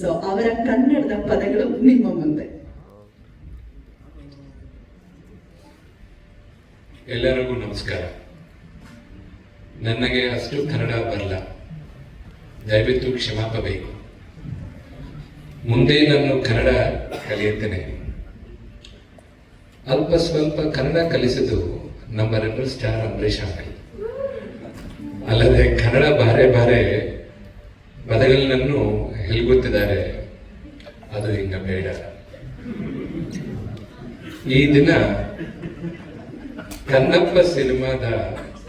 So ಅವರ ಕನ್ನಡದ ಪದಗಳು ನಿಮ್ಮ ಮುಂದೆ. ಎಲ್ಲರಿಗೂ ನಮಸ್ಕಾರ. ನನಗೆ ಅಷ್ಟು ಕನ್ನಡ ಬರಲ್ಲ. ದಯವಿಟ್ಟು ಕ್ಷಮಾಪಬೇಕು. ಮುಂದೆ ನಾನು ಕನ್ನಡ ಕಲಿಯುತ್ತೇನೆ. ಅಲ್ಪ ಸ್ವಲ್ಪ ಕನ್ನಡ ಕಲಿಸಿದ್ದು ನಮ್ಮ ರೆಬಲ್ ಸ್ಟಾರ್ ಅಂಕಲ್. ಅಲ್ಲದೆ ಕನ್ನಡ ಬಾರೆ ಬಾರೆ ಪದಗಳನ್ನು ಹೆಲ್ಗುತ್ತಿದ್ದಾರೆ. ಅದು ಹಿಂಗ ಬೇಡ. ಈ ದಿನ ಕನ್ನಪ್ಪ ಸಿನಿಮಾದ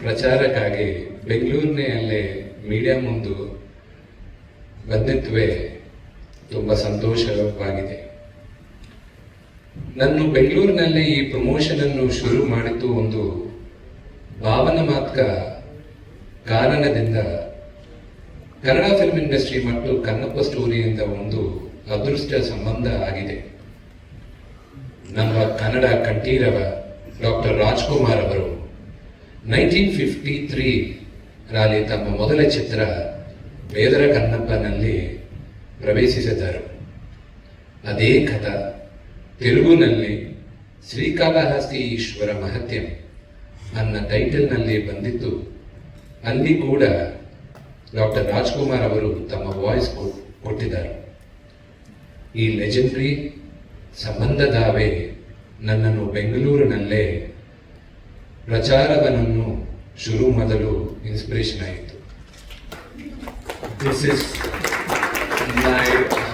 ಪ್ರಚಾರಕ್ಕಾಗಿ ಬೆಂಗಳೂರಿನಲ್ಲೇ ಮೀಡಿಯಾ ಮುಂದು ಬಂದಿತ್ವೆ ತುಂಬ ಸಂತೋಷವಾಗಿದೆ. ನನ್ನ ಬೆಂಗಳೂರಿನಲ್ಲಿ ಈ ಪ್ರಮೋಷನ್ ಅನ್ನು ಶುರು ಮಾಡಿದ್ದು ಒಂದು ಭಾವನಾತ್ಮಕ ಕಾರಣದಿಂದ ಕನ್ನಡ ಫಿಲ್ಮ್ ಇಂಡಸ್ಟ್ರಿ ಮತ್ತು ಕನ್ನಪ್ಪ ಸ್ಟೋರಿಯಿಂದ ಒಂದು ಅದೃಷ್ಟ ಸಂಬಂಧ ಆಗಿದೆ. ನಮ್ಮ ಕನ್ನಡ ಕಂಠೀರವ ಡಾಕ್ಟರ್ ರಾಜ್ಕುಮಾರ್ ಅವರು ನೈನ್ಟೀನ್ ಫಿಫ್ಟಿ ತ್ರೀ ರಲ್ಲಿ ತಮ್ಮ ಮೊದಲ ಚಿತ್ರ ಬೇದರ ಕನ್ನಪ್ಪನಲ್ಲಿ ಪ್ರವೇಶಿಸಿದರು ಅದೇ ಕಥ ತೆಲುಗುನಲ್ಲಿ ಶ್ರೀಕಾಳಹಸ್ತಿ ಈಶ್ವರ ಮಹತ್ಯಂ ಅನ್ನ ಟೈಟಲ್ನಲ್ಲಿ ಬಂದಿದ್ದು ಅಲ್ಲಿ ಕೂಡ ಡಾಕ್ಟರ್ ರಾಜ್ಕುಮಾರ್ ಅವರು ತಮ್ಮ ವಾಯ್ಸ್ ಕೊಟ್ಟಿದ್ದಾರೆ. ಈ ಲೆಜೆಂಡ್ರಿ ಸಂಬಂಧದಾವೆ ನನ್ನನ್ನು ಬೆಂಗಳೂರಿನಲ್ಲೇ ಪ್ರಚಾರವನ್ನು ಶುರು ಮಾಡಲು ಇನ್ಸ್ಪಿರೇಷನ್ ಆಯಿತು. This is my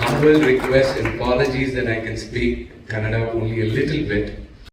humble request and apologies that I can speak Kannada only a little bit